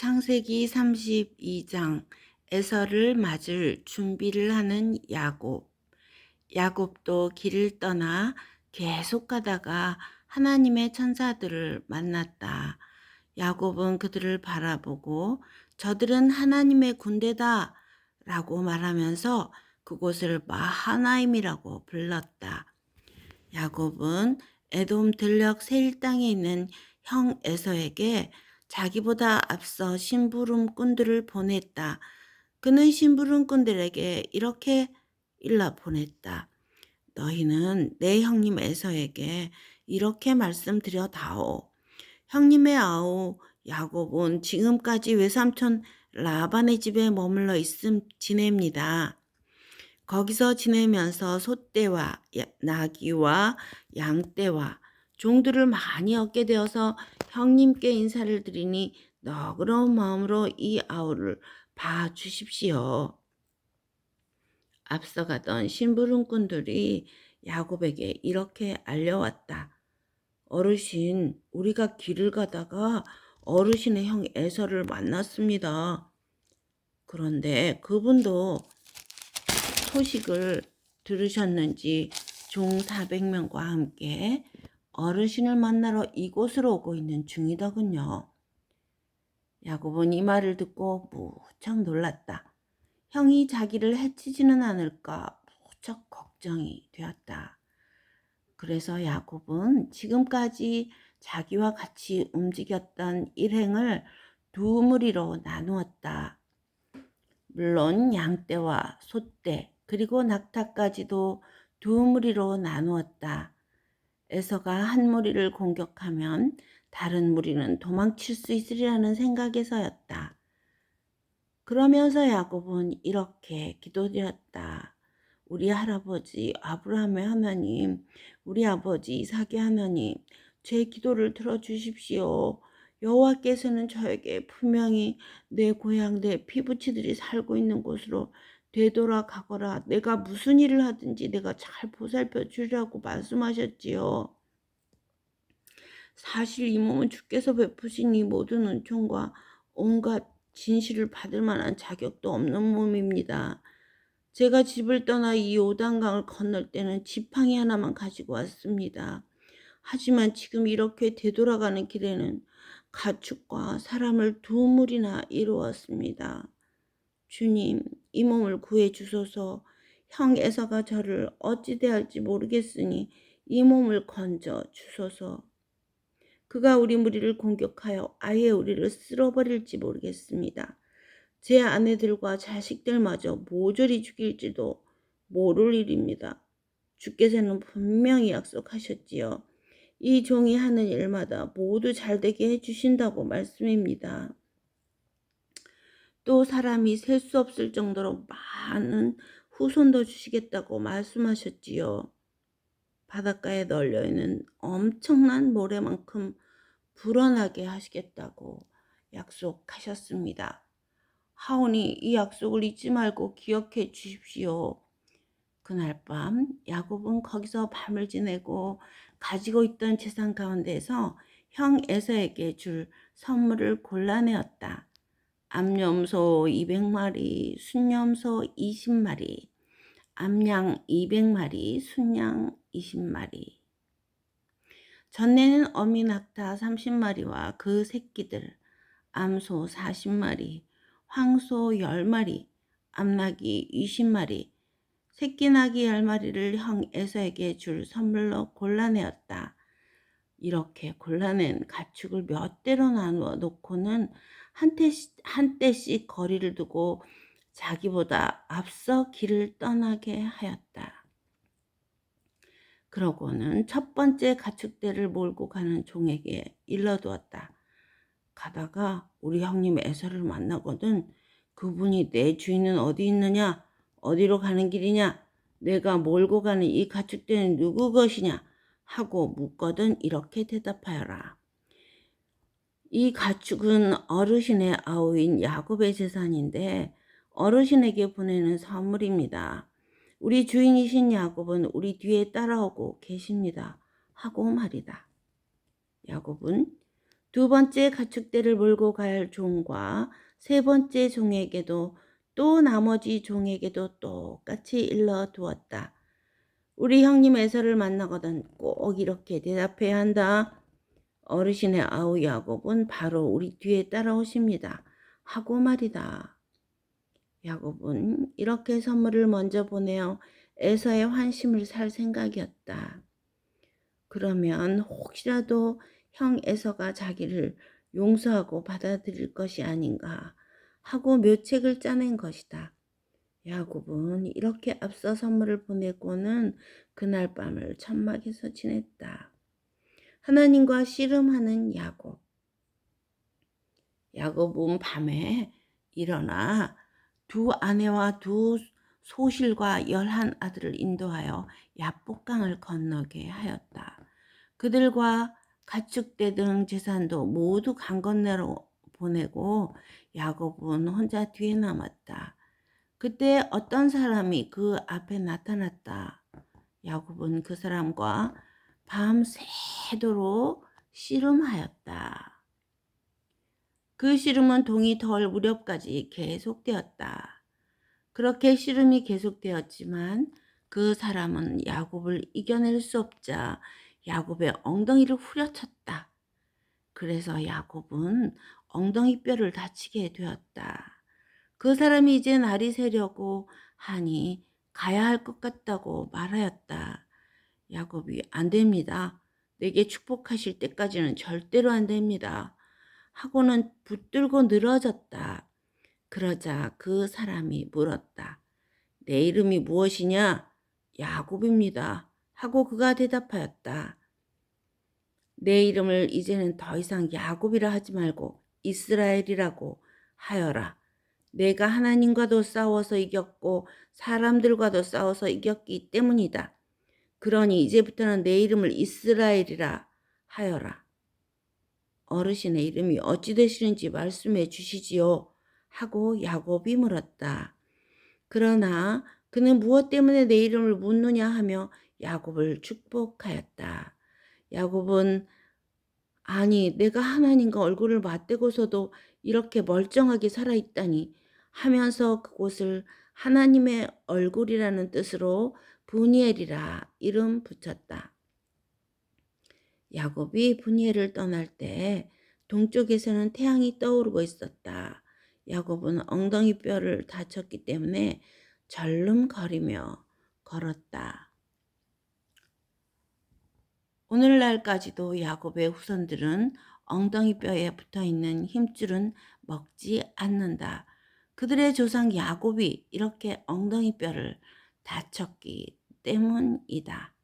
창세기 32장 에서를 맞을 준비를 하는 야곱. 야곱도 길을 떠나 계속 가다가 하나님의 천사들을 만났다. 야곱은 그들을 바라보고 저들은 하나님의 군대다 라고 말하면서 그곳을 마하나임이라고 불렀다. 야곱은 에돔 들녘 세일 땅에 있는 형 에서에게 자기보다 앞서 심부름꾼들을 보냈다. 그는 심부름꾼들에게 이렇게 일러 보냈다. 너희는 내 형님 에서에게 이렇게 말씀드려다오. 형님의 아우 야곱은 지금까지 외삼촌 라반의 집에 머물러 있음 지냅니다. 거기서 지내면서 소떼와 야- 나귀와 양떼와 종들을 많이 얻게 되어서 형님께 인사를 드리니 너그러운 마음으로 이 아우를 봐 주십시오. 앞서가던 심부름꾼들이 야곱에게 이렇게 알려왔다. 어르신, 우리가 길을 가다가 어르신의 형 에서를 만났습니다. 그런데 그분도 소식을 들으셨는지 종 400명과 함께 어르신을 만나러 이곳으로 오고 있는 중이더군요. 야곱은 이 말을 듣고 무척 놀랐다. 형이 자기를 해치지는 않을까 무척 걱정이 되었다. 그래서 야곱은 지금까지 자기와 같이 움직였던 일행을 두 무리로 나누었다. 물론 양떼와 소떼 그리고 낙타까지도 두 무리로 나누었다. 에서가 한 무리를 공격하면 다른 무리는 도망칠 수 있으리라는 생각에서였다. 그러면서 야곱은 이렇게 기도드렸다. 우리 할아버지 아브라함의 하나님, 우리 아버지 이삭의 하나님, 제 기도를 들어주십시오. 여호와께서는 저에게 분명히 내 고향 내 피부치들이 살고 있는 곳으로 되돌아가거라. 내가 무슨 일을 하든지 내가 잘 보살펴 주리라고 말씀하셨지요. 사실 이 몸은 주께서 베푸신 이 모든 은총과 온갖 진실을 받을 만한 자격도 없는 몸입니다. 제가 집을 떠나 이 요단강을 건널 때는 지팡이 하나만 가지고 왔습니다. 하지만 지금 이렇게 되돌아가는 길에는 가축과 사람을 두 무리나 이루었습니다. 주님, 이 몸을 구해 주소서. 형 에서가 저를 어찌 대할지 모르겠으니 이 몸을 건져 주소서. 그가 우리 무리를 공격하여 아예 우리를 쓸어버릴지 모르겠습니다. 제 아내들과 자식들마저 모조리 죽일지도 모를 일입니다. 주께서는 분명히 약속하셨지요. 이 종이 하는 일마다 모두 잘 되게 해주신다고 말씀입니다. 또 사람이 셀 수 없을 정도로 많은 후손도 주시겠다고 말씀하셨지요. 바닷가에 널려 있는 엄청난 모래만큼 불어나게 하시겠다고 약속하셨습니다. 하오니 이 약속을 잊지 말고 기억해 주십시오. 그날 밤 야곱은 거기서 밤을 지내고 가지고 있던 재산 가운데서 형 에서에게 줄 선물을 골라내었다. 암염소 200마리, 순염소 20마리, 암양 200마리, 순양 20마리. 전내는 어미 낙타 30마리와 그 새끼들, 암소 40마리, 황소 10마리, 암낙이 20마리, 새끼 낙이 10마리를 형 에서에게 줄 선물로 골라내었다. 이렇게 골라낸 가축을 몇 대로 나누어 놓고는 한 때씩, 한 때씩 거리를 두고 자기보다 앞서 길을 떠나게 하였다. 그러고는 첫 번째 가축대를 몰고 가는 종에게 일러두었다. 가다가 우리 형님 에서를 만나거든 그분이 내 주인은 어디 있느냐? 어디로 가는 길이냐? 내가 몰고 가는 이 가축대는 누구 것이냐? 하고 묻거든 이렇게 대답하여라. 이 가축은 어르신의 아우인 야곱의 재산인데 어르신에게 보내는 선물입니다. 우리 주인이신 야곱은 우리 뒤에 따라오고 계십니다. 하고 말이다. 야곱은 두 번째 가축대를 몰고 갈 종과 세 번째 종에게도 또 나머지 종에게도 똑같이 일러 두었다. 우리 형님 에서를 만나거든 꼭 이렇게 대답해야 한다. 어르신의 아우 야곱은 바로 우리 뒤에 따라오십니다. 하고 말이다. 야곱은 이렇게 선물을 먼저 보내어 에서의 환심을 살 생각이었다. 그러면 혹시라도 형 에서가 자기를 용서하고 받아들일 것이 아닌가 하고 묘책을 짜낸 것이다. 야곱은 이렇게 앞서 선물을 보내고는 그날 밤을 천막에서 지냈다. 하나님과 씨름하는 야곱. 야곱은 밤에 일어나 두 아내와 두 소실과 열한 아들을 인도하여 야복강을 건너게 하였다. 그들과 가축대 등 재산도 모두 강 건너로 보내고 야곱은 혼자 뒤에 남았다. 그때 어떤 사람이 그 앞에 나타났다. 야곱은 그 사람과 밤새 도록 씨름하였다. 그 씨름은 동이 덜 무렵까지 계속되었다. 그렇게 씨름이 계속되었지만 그 사람은 야곱을 이겨낼 수 없자 야곱의 엉덩이를 후려쳤다. 그래서 야곱은 엉덩이 뼈를 다치게 되었다. 그 사람이 이제 날이 새려고 하니 가야 할 것 같다고 말하였다. 야곱이 안 됩니다. 내게 축복하실 때까지는 절대로 안 됩니다. 하고는 붙들고 늘어졌다. 그러자 그 사람이 물었다. 내 이름이 무엇이냐? 야곱입니다. 하고 그가 대답하였다. 내 이름을 이제는 더 이상 야곱이라 하지 말고 이스라엘이라고 하여라. 내가 하나님과도 싸워서 이겼고 사람들과도 싸워서 이겼기 때문이다. 그러니 이제부터는 내 이름을 이스라엘이라 하여라. 어르신의 이름이 어찌 되시는지 말씀해 주시지요. 하고 야곱이 물었다. 그러나 그는 무엇 때문에 내 이름을 묻느냐 하며 야곱을 축복하였다. 야곱은 아니 내가 하나님과 얼굴을 맞대고서도 이렇게 멀쩡하게 살아있다니 하면서 그곳을 하나님의 얼굴이라는 뜻으로 분이엘이라 이름 붙였다. 야곱이 분이엘을 떠날 때 동쪽에서는 태양이 떠오르고 있었다. 야곱은 엉덩이 뼈를 다쳤기 때문에 절름거리며 걸었다. 오늘날까지도 야곱의 후손들은 엉덩이 뼈에 붙어 있는 힘줄은 먹지 않는다. 그들의 조상 야곱이 이렇게 엉덩이 뼈를 다쳤기 때문이다.